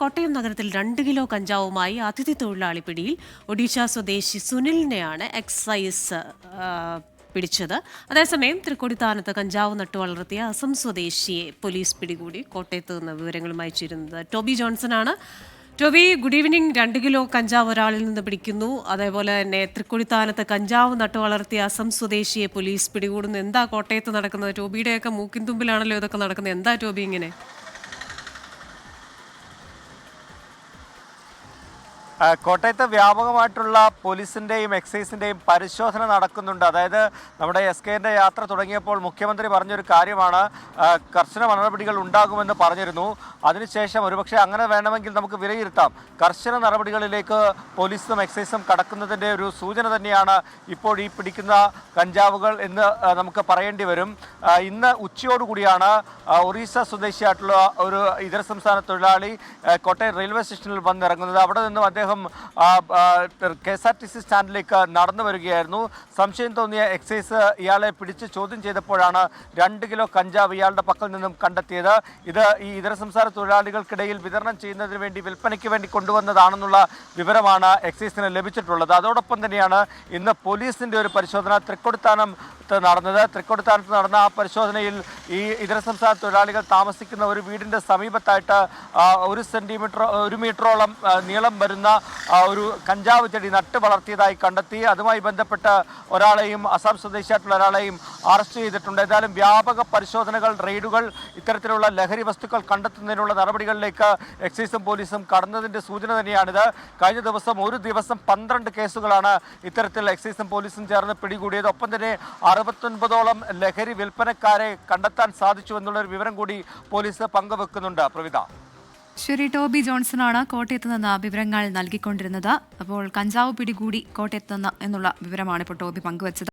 കോട്ടയം നഗരത്തിൽ രണ്ട് കിലോ കഞ്ചാവുമായി അതിഥി തൊഴിലാളി പിടിയിൽ ഒഡീഷ സ്വദേശി സുനിലിനെയാണ് എക്സൈസ് പിടിച്ചത്. അതേസമയം തൃക്കൊടിത്താനത്ത് കഞ്ചാവ് നട്ടു വളർത്തിയ അസം സ്വദേശിയെ പോലീസ് പിടികൂടി കോട്ടയത്ത് നിന്ന് വിവരങ്ങളുമായി ചേരുന്നത് ടോബി ആണ് ടോബി ഗുഡ് ഈവനിങ് രണ്ട് കിലോ കഞ്ചാവ് ഒരാളിൽ നിന്ന് പിടിക്കുന്നു. അതേപോലെ തന്നെ തൃക്കൊടിത്താനത്ത് കഞ്ചാവ് നട്ടു വളർത്തിയ അസം സ്വദേശിയെ പോലീസ് പിടികൂടുന്നു. എന്താ കോട്ടയത്ത് നടക്കുന്നത്? ടോബിയുടെയൊക്കെ മൂക്കിൻ തുമ്പിലാണല്ലോ ഇതൊക്കെ നടക്കുന്നത്. എന്താ ടോബി ഇങ്ങനെ? കോട്ടയത്ത് വ്യാപകമായിട്ടുള്ള പോലീസിന്റെയും എക്സൈസിന്റെയും പരിശോധന നടക്കുന്നുണ്ട്. അതായത് നമ്മുടെ എസ് കെന്റെ യാത്ര തുടങ്ങിയപ്പോൾ മുഖ്യമന്ത്രി പറഞ്ഞൊരു കാര്യമാണ്. കർശന നടപടികൾ ഉണ്ടാകുമെന്ന് പറഞ്ഞിരുന്നു. അതിനുശേഷം ഒരുപക്ഷെ അങ്ങനെ വേണമെങ്കിൽ നമുക്ക് വിലയിരുത്താം. കർശന നടപടികളിലേക്ക് പോലീസും എക്സൈസും കടക്കുന്നതിന്റെ ഒരു സൂചന തന്നെയാണ് ഇപ്പോൾ ഈ പിടിക്കുന്ന കഞ്ചാവുകൾ എന്ന് നമുക്ക് പറയേണ്ടി വരും. ഇന്ന് ഉച്ചയോടുകൂടിയാണ് ഒറീസ സ്വദേശിയായിട്ടുള്ള ഒരു ഇതര സംസ്ഥാന തൊഴിലാളി കോട്ടയം റെയിൽവേ സ്റ്റേഷനിൽ വന്നിറങ്ങുന്നത്. അവിടെ നിന്നും അദ്ദേഹം K S R T C സ്റ്റാൻഡിലേക്ക് നടന്നു വരികയായിരുന്നു. സംശയം തോന്നിയ എക്സൈസ് ഇയാളെ പിടിച്ച് ചോദ്യം ചെയ്തപ്പോഴാണ് രണ്ട് കിലോ കഞ്ചാവ് ഇയാളുടെ പക്കൽ നിന്നും കണ്ടെത്തിയത്. ഇത് ഈ ഇതര സംസ്ഥാന തൊഴിലാളികൾക്കിടയിൽ വിതരണം ചെയ്യുന്നതിന് വേണ്ടി വിൽപ്പനയ്ക്ക് വേണ്ടി കൊണ്ടുവന്നതാണെന്നുള്ള വിവരമാണ് എക്സൈസിന് ലഭിച്ചിട്ടുള്ളത്. അതോടൊപ്പം തന്നെയാണ് ഇന്ന് പോലീസിന്റെ ഒരു പരിശോധന തൃക്കൊടുത്താനം നടന്നത്. തൃക്കൊടുത്താനത്ത് നടന്ന ആ പരിശോധനയിൽ ഈ ഇതര സംസ്ഥാന തൊഴിലാളികൾ താമസിക്കുന്ന ഒരു വീടിന്റെ സമീപത്തായിട്ട് ഒരു സെന്റിമീറ്റർ ഒരു മീറ്ററോളം നീളം വരുന്ന ഒരു കഞ്ചാവ് ചെടി നട്ട് വളർത്തിയതായി കണ്ടെത്തി. അതുമായി ബന്ധപ്പെട്ട് ഒരാളെയും അസം സ്വദേശിയായിട്ടുള്ള ഒരാളെയും അറസ്റ്റ് ചെയ്തിട്ടുണ്ട്. ഏതായാലും വ്യാപക പരിശോധനകൾ റെയ്ഡുകൾ ഇത്തരത്തിലുള്ള ലഹരി വസ്തുക്കൾ കണ്ടെത്തുന്നതിനുള്ള നടപടികളിലേക്ക് എക്സൈസും പോലീസും കടന്നതിന്റെ സൂചന തന്നെയാണിത്. കഴിഞ്ഞ ദിവസം ഒരു ദിവസം പന്ത്രണ്ട് കേസുകളാണ് ഇത്തരത്തിൽ എക്സൈസും പോലീസും ചേർന്ന് പിടികൂടിയത്. ഒപ്പം തന്നെ അറുപത്തൊൻപതോളം ലഹരി വിൽപ്പനക്കാരെ കണ്ടെത്താൻ സാധിച്ചു എന്നുള്ളൊരു വിവരം കൂടി പോലീസ് പങ്കുവെക്കുന്നുണ്ട് പ്രവിത. ശരി ടോബി ജോൺസണാണ് കോട്ടയത്ത് നിന്ന് വിവരങ്ങൾ നൽകിക്കൊണ്ടിരുന്നത്. അപ്പോൾ കഞ്ചാവ് പിടികൂടി കോട്ടയത്ത് നിന്ന് എന്നുള്ള വിവരമാണ് ഇപ്പോൾ ടോബി പങ്കുവച്ചത്.